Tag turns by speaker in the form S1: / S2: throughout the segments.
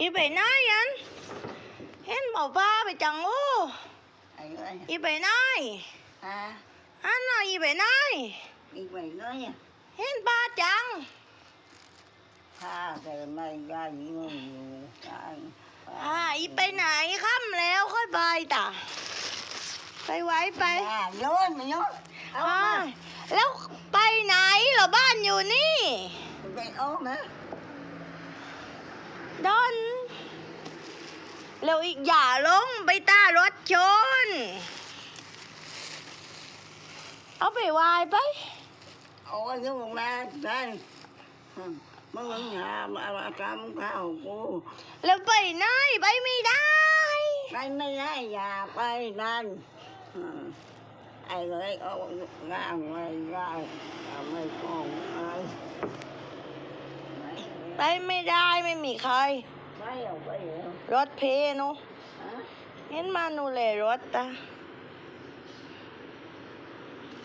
S1: อีไปไหนอันเห็นบอกป้าไปจังโอ้
S2: ไอ้เอ้ย
S1: อีไปไหน
S2: ฮะ
S1: อันน่ะอีไปไหน
S2: อีกไปเลยอะ
S1: เห็นป้าจัง
S2: ถ้าแต่ไม่ได้เงินอยู่ได้
S1: อ่าอีไปไหนค่ำแล้วค่อยไปตาไปไว้ไป
S2: อ่าโยนมาโยนเอา
S1: อ่า
S2: มา
S1: แล้วไปไหนเหรอบ้านอยู่นี่
S2: ไปเอามา
S1: ดอน แล้วอีกอย่าลงไปตารถชน เอาไปวายไป
S2: เอาไว้ที่โรงแรมได้อืมมึงหามามาทำข้าวกู
S1: แล้วไปไหนไปไม่ได้
S2: ไปไม่ได้อย่าไปนั่นอืมไอ้เลยเอางานไม่ได้อย่าไม่ฟ้องไอ้
S1: ไปไม่ได้ไม่มีใคร
S2: ไม่เอาไปเหรอ
S1: รถเพเนาะ
S2: ฮะ
S1: เห็นมานูเลยรถตา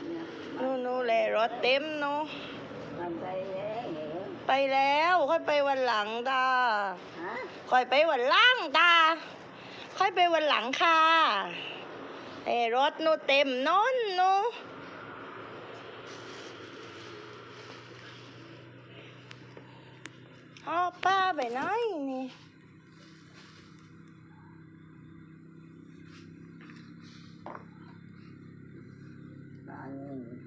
S2: เนี่ย
S1: นูนูเลยรถเต็มเนาะ
S2: มันไปแล้วเหรอ
S1: ไปแล้วค่อยไปวันหลังตา
S2: ฮะ
S1: ค่อยไปวันหล่างตา ค่อยไปวันหลังค่ะแต่รถหนูเต็มนอนหนูเอาป้าไปไหนนี่ I mean,